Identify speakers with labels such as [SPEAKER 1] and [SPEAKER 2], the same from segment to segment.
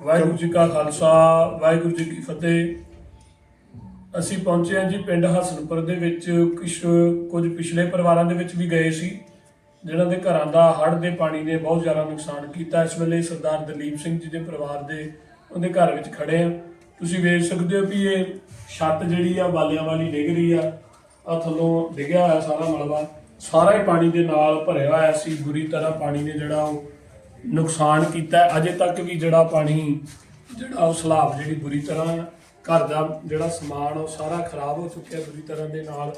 [SPEAKER 1] ਵਾਹਿਗੁਰੂ ਜੀ ਕਾ ਖਾਲਸਾ, ਵਾਹਿਗੁਰੂ ਜੀ ਕੀ ਫਤਿਹ। ਅਸੀਂ ਪਹੁੰਚੇ ਹਾਂ ਜੀ ਪਿੰਡ ਹਸਨਪੁਰ ਦੇ ਵਿੱਚ ਕੁਝ ਕੁਝ ਪਿਛਲੇ ਪਰਿਵਾਰਾਂ ਦੇ ਵਿੱਚ ਵੀ ਗਏ ਸੀ, ਜਿਨ੍ਹਾਂ ਦੇ ਘਰਾਂ ਦਾ ਹੜ੍ਹ ਦੇ ਪਾਣੀ ਨੇ ਬਹੁਤ ਜ਼ਿਆਦਾ ਨੁਕਸਾਨ ਕੀਤਾ। ਇਸ ਵੇਲੇ ਸਰਦਾਰ ਦਲੀਪ ਸਿੰਘ ਜੀ ਦੇ ਪਰਿਵਾਰ ਦੇ ਉਹਦੇ ਘਰ ਵਿੱਚ ਖੜੇ ਆ ਤੁਸੀਂ ਵੇਖ ਸਕਦੇ ਹੋ ਵੀ ਇਹ ਛੱਤ ਜਿਹੜੀ ਆ, ਬਾਲਿਆਂ ਵਾਲੀ ਡਿੱਗ ਰਹੀ ਆ। ਆ ਥੱਲੋਂ ਡਿੱਗਿਆ ਹੋਇਆ ਸਾਰਾ ਮਲਬਾ। ਸਾਰਾ ਹੀ ਪਾਣੀ ਦੇ ਨਾਲ ਭਰਿਆ ਹੋਇਆ ਸੀ। ਬੁਰੀ ਤਰ੍ਹਾਂ ਪਾਣੀ ਨੇ ਜਿਹੜਾ ਉਹ ਨੁਕਸਾਨ ਕੀਤਾ ਅਜੇ ਤੱਕ ਵੀ ਜਿਹੜਾ ਪਾਣੀ, ਜਿਹੜਾ ਉਹ ਸਲਾਬ ਜਿਹੜੀ ਬੁਰੀ ਤਰ੍ਹਾਂ ਘਰ ਦਾ ਜਿਹੜਾ ਸਮਾਨ ਉਹ ਸਾਰਾ ਖਰਾਬ ਹੋ ਚੁੱਕਿਆ ਬੁਰੀ ਤਰ੍ਹਾਂ ਦੇ ਨਾਲ।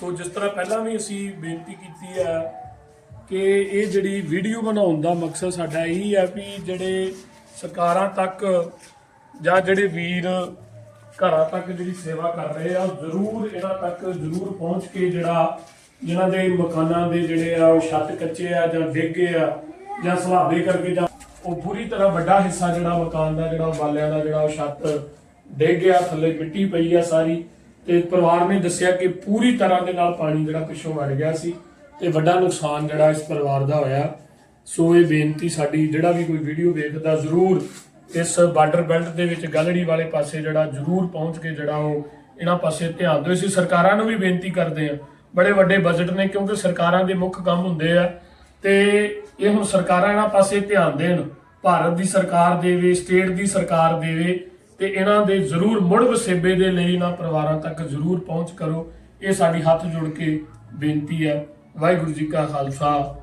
[SPEAKER 1] ਸੋ ਜਿਸ ਤਰ੍ਹਾਂ ਪਹਿਲਾਂ ਵੀ ਅਸੀਂ ਬੇਨਤੀ ਕੀਤੀ ਹੈ ਕਿ ਇਹ ਜਿਹੜੀ ਵੀਡੀਓ ਬਣਾਉਣ ਦਾ ਮਕਸਦ ਸਾਡਾ ਇਹੀ ਹੈ ਵੀ ਜਿਹੜੇ ਸਰਕਾਰਾਂ ਤੱਕ ਜਾਂ ਜਿਹੜੇ ਵੀਰ ਘਰਾਂ ਤੱਕ ਜਿਹੜੀ ਸੇਵਾ ਕਰ ਰਹੇ ਆ, ਜ਼ਰੂਰ ਇਹਨਾਂ ਤੱਕ ਜ਼ਰੂਰ ਪਹੁੰਚ ਕੇ ਜਿਹੜਾ ਜਿਨ੍ਹਾਂ ਦੇ ਮਕਾਨਾਂ ਦੇ ਜਿਹੜੇ ਆ, ਉਹ ਛੱਤ ਕੱਚੇ ਆ ਜਾਂ ਡਿੱਗੇ ਆ ਜਾਂ ਸਲਾਬੇ ਕਰਕੇ ਜਾਂ ਉਹ ਪੂਰੀ ਤਰ੍ਹਾਂ ਵੱਡਾ ਹਿੱਸਾ ਜਿਹੜਾ ਮਕਾਨ ਦਾ, ਜਿਹੜਾ ਬਾਲਿਆਂ ਦਾ, ਜਿਹੜਾ ਉਹ ਛੱਤ ਡਿੱਗ ਗਿਆ, ਥੱਲੇ ਮਿੱਟੀ ਪਈ ਆ ਸਾਰੀ। ਤੇ ਪਰਿਵਾਰ ਨੇ ਦੱਸਿਆ ਕਿ ਪੂਰੀ ਤਰ੍ਹਾਂ ਦੇ ਨਾਲ ਪਾਣੀ ਜਿਹੜਾ ਪਿੱਛੋਂ ਵੜ ਗਿਆ ਸੀ ਤੇ ਵੱਡਾ ਨੁਕਸਾਨ ਜਿਹੜਾ ਇਸ ਪਰਿਵਾਰ ਦਾ ਹੋਇਆ। ਸੋ ਇਹ ਬੇਨਤੀ ਸਾਡੀ, ਜਿਹੜਾ ਵੀ ਕੋਈ ਵੀਡੀਓ ਵੇਖਦਾ ਜ਼ਰੂਰ ਇਸ ਬਾਰਡਰ ਬੈਲਟ ਦੇ ਵਿੱਚ ਗਲੜੀ ਵਾਲੇ ਪਾਸੇ ਜਿਹੜਾ ਜ਼ਰੂਰ ਪਹੁੰਚ ਕੇ ਜਿਹੜਾ ਉਹ ਇਹਨਾਂ ਪਾਸੇ ਧਿਆਨ ਦਿਓ। ਅਸੀਂ ਸਰਕਾਰਾਂ ਨੂੰ ਵੀ ਬੇਨਤੀ ਕਰਦੇ ਆ ਬੜੇ ਵੱਡੇ ਬਜਟ ਨੇ ਕਿਉਂਕਿ ਸਰਕਾਰਾਂ ਦੇ ਮੁੱਖ ਕੰਮ ਹੁੰਦੇ ਆ। ਤੇ ਇਹ ਹੁਣ ਸਰਕਾਰਾਂ ਇਹਨਾਂ ਪਾਸੇ ਧਿਆਨ ਦੇਣ, ਭਾਰਤ ਦੀ ਸਰਕਾਰ ਦੇਵੇ, ਸਟੇਟ ਦੀ ਸਰਕਾਰ ਦੇਵੇ, ਤੇ ਇਹਨਾਂ ਦੇ ਜ਼ਰੂਰ ਮੁੜ ਵਸੇਬੇ ਦੇ ਲਈ ਇਹਨਾਂ ਪਰਿਵਾਰਾਂ ਤੱਕ ਜ਼ਰੂਰ ਪਹੁੰਚ ਕਰੋ। ਇਹ ਸਾਡੀ ਹੱਥ ਜੋੜ ਕੇ ਬੇਨਤੀ ਹੈ। ਵਾਹਿਗੁਰੂ ਜੀ ਕਾ ਖਾਲਸਾ।